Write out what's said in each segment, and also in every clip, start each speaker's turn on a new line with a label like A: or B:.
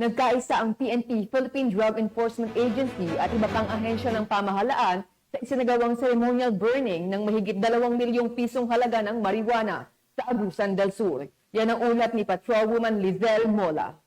A: Nagkaisa ang PNP, Philippine Drug Enforcement Agency at iba pang ahensya ng pamahalaan sa isinagawang ceremonial burning ng mahigit dalawang milyong pisong halaga ng marijuana sa Agusan del Sur. Yan ang ulat ni Patrolwoman Lizelle Mola.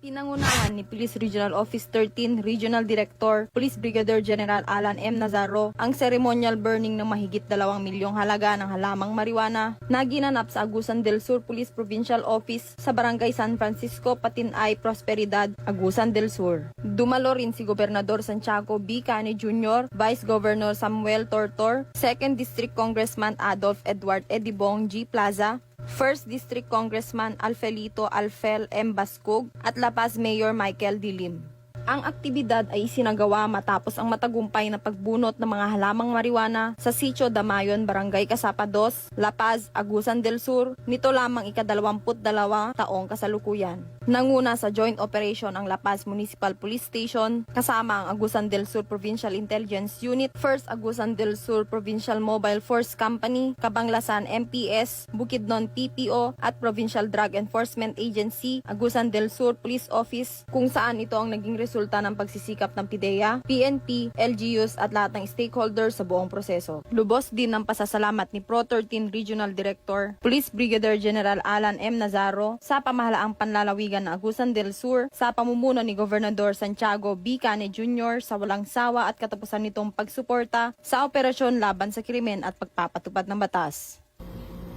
B: Pinangunahan ni Police Regional Office 13 Regional Director Police Brigadier General Alan M. Nazaro ang ceremonial burning ng mahigit 2 milyong halaga ng halamang marijuana na ginanap sa Agusan del Sur Police Provincial Office sa Barangay San Francisco, Patinay, Prosperidad, Agusan del Sur. Dumalo rin si Gobernador Santiago B. Cane Jr., Vice Governor Samuel Tortor, 2nd District Congressman Adolf Edward Edibong G. Plaza, First District Congressman Alfelito Alfel M. Bascog at La Paz Mayor Michael Dilim. Ang aktibidad ay isinagawa matapos ang matagumpay na pagbunot ng mga halamang marijuana sa Sitio Damayon, Barangay Kasapa 2, La Paz, Agusan del Sur, nito lamang ikadalawamput dalawa taong kasalukuyan. Nanguna sa joint operation ang La Paz Municipal Police Station kasama ang Agusan del Sur Provincial Intelligence Unit, First Agusan del Sur Provincial Mobile Force Company, Kabanglasan MPS, Bukidnon PPO at Provincial Drug Enforcement Agency, Agusan del Sur Police Office kung saan ito ang naging resulta ng pagsisikap ng PIDEA, PNP, LGUs at lahat ng stakeholders sa buong proseso. Lubos din ng pasasalamat ni Pro 13 Regional Director, Police Brigadier General Alan M. Nazaro sa pamahalaang panlalawigan ng Agusan del Sur sa pamumuno ni Gobernador Santiago B. Cane Jr. sa walang sawa at katapusan nitong pagsuporta sa operasyon laban sa krimen at pagpapatupad ng batas.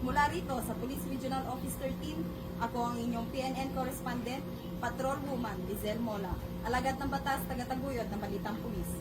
B: Mula rito sa Police Regional Office 13, ako ang inyong PNN correspondent, Patrol Woman Lizelle Mola. Alagad ng batas, tagataguyod ng Balitang Pulis.